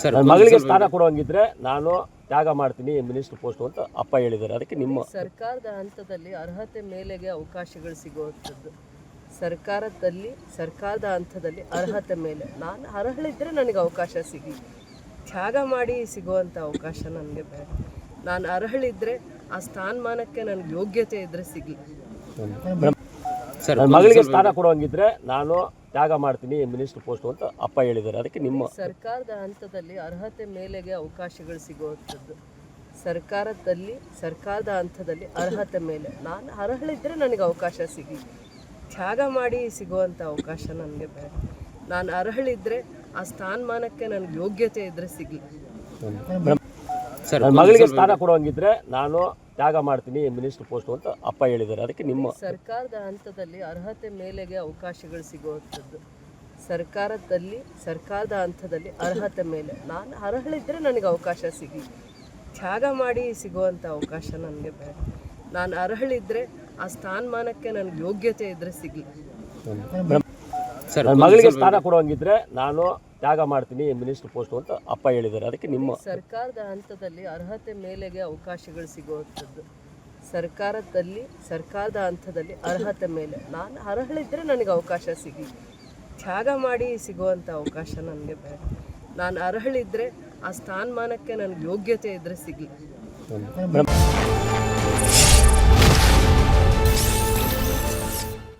Sir ನನ್ನ ಮಗಳಿಗೆ ಸ್ಥಾನ ಕೊಡುವಂಗಿದ್ರೆ ನಾನು ತ್ಯಾಗ ಮಾಡ್ತೀನಿ ಮಿನಿಸ್ಟರ್ ಪೋಸ್ಟ್ ಅಂತ ಅಪ್ಪ ಹೇಳಿದ್ದಾರೆ. ಅದಕ್ಕೆ ನಿಮ್ಮ ಸರ್ಕಾರದ ಹಂತದಲ್ಲಿ ಅರ್ಹತೆ ಮೇಲೆಗೆ ಅವಕಾಶಗಳು ಸಿಗುವಂಥದ್ದು. ಸರ್ಕಾರದಲ್ಲಿ ಸರ್ಕಾರದ ಹಂತದಲ್ಲಿ ಅರ್ಹತೆ ಮೇಲೆ. ನಾನು ಅರ್ಹಳಿದ್ರೆ ನನಗೆ ಅವಕಾಶ ಸಿಗಿ. ತ್ಯಾಗ ಮಾಡಿ ಸಿಗುವಂಥ ಅವಕಾಶ ನನಗೆ ಬೇಡ. ನಾನು ಅರ್ಹಳಿದ್ರೆ ಆ ಸ್ಥಾನಮಾನಕ್ಕೆ ನನಗೆ ಯೋಗ್ಯತೆ ಇದ್ದರೆ ಸಿಗಿ ಸರ್ ನನ್ನ ಮಗಳಿಗೆ ಸ್ಥಾನ ಕೊಡುವಂಗಿದ್ರೆ ನಾನು ತ್ಯಾಗ ಮಾಡ್ತೀನಿ ಮಿನಿಸ್ಟರ್ ಪೋಸ್ಟ್ ಅಂತ ಅಪ್ಪ ಹೇಳಿದ್ದಾರೆ. ಅದಕ್ಕೆ ನಿಮ್ಮ ಸರ್ಕಾರದ ಹಂತದಲ್ಲಿ ಅರ್ಹತೆ ಮೇಲೆಗೆ ಅವಕಾಶಗಳು ಸಿಗುವಂಥದ್ದು. ಸರ್ಕಾರದಲ್ಲಿ ಸರ್ಕಾರದ ಹಂತದಲ್ಲಿ ಅರ್ಹತೆ ಮೇಲೆ. ನಾನು ಅರ್ಹಳಿದ್ರೆ ನನಗೆ ಅವಕಾಶ ಸಿಗಿ. ತ್ಯಾಗ ಮಾಡಿ ಸಿಗುವಂಥ ಅವಕಾಶ ನನಗೆ ಬೇಡ. ನಾನು ಅರ್ಹಳಿದ್ರೆ ಆ ಸ್ಥಾನಮಾನಕ್ಕೆ ನನಗೆ ಯೋಗ್ಯತೆ ಇದ್ದರೆ ಸಿಗಿ ಸರ್ ನನ್ನ ಮಗಳಿಗೆ ಸ್ಥಾನ ಕೊಡುವಂಗಿದ್ರೆ ನಾನು ತ್ಯಾಗ ಮಾಡ್ತೀನಿ ಮಿನಿಸ್ಟರ್ ಪೋಸ್ಟ್ ಅಂತ ಅಪ್ಪ ಹೇಳಿದ್ದಾರೆ. ಅದಕ್ಕೆ ನಿಮ್ಮ ಸರ್ಕಾರದ ಹಂತದಲ್ಲಿ ಅರ್ಹತೆ ಮೇಲೆಗೆ ಅವಕಾಶಗಳು ಸಿಗುವಂಥದ್ದು. ಸರ್ಕಾರದಲ್ಲಿ ಸರ್ಕಾರದ ಹಂತದಲ್ಲಿ ಅರ್ಹತೆ ಮೇಲೆ. ನಾನು ಅರ್ಹಳಿದ್ರೆ ನನಗೆ ಅವಕಾಶ ಸಿಗಿ ತ್ಯಾಗ ಮಾಡಿ ಸಿಗುವಂಥ ಅವಕಾಶ ನನಗೆ ಬೇಡ. ನಾನು ಅರ್ಹಳಿದ್ರೆ ಆ ಸ್ಥಾನಮಾನಕ್ಕೆ ನನಗೆ ಯೋಗ್ಯತೆ ಇದ್ದರೆ ಸಿಗಿ ಸರ್ ಮಗಳಿಗೆ ಸ್ಥಾನ ಕೊಡುವಂಗಿದ್ರೆ ನಾನು ತ್ಯಾಗ ಮಾಡ್ತೀನಿ ಮಿನಿಸ್ಟರ್ ಪೋಸ್ಟ್ ಅಂತ ಅಪ್ಪ ಹೇಳಿದ್ದಾರೆ. ಅದಕ್ಕೆ ನಿಮ್ಮ ಸರ್ಕಾರದ ಹಂತದಲ್ಲಿ ಅರ್ಹತೆ ಮೇಲೆಗೆ ಅವಕಾಶಗಳು ಸಿಗುವಂಥದ್ದು. ಸರ್ಕಾರದಲ್ಲಿ ಸರ್ಕಾರದ ಹಂತದಲ್ಲಿ ಅರ್ಹತೆ ಮೇಲೆ. ನಾನು ಅರ್ಹಳಿದ್ರೆ ನನಗೆ ಅವಕಾಶ ಸಿಗಿ. ತ್ಯಾಗ ಮಾಡಿ ಸಿಗುವಂಥ ಅವಕಾಶ ನನಗೆ ಬೇಡ. ನಾನು ಅರ್ಹಳಿದ್ರೆ ಆ ಸ್ಥಾನಮಾನಕ್ಕೆ ನನಗೆ ಯೋಗ್ಯತೆ ಇದ್ದರೆ ಸಿಗಿ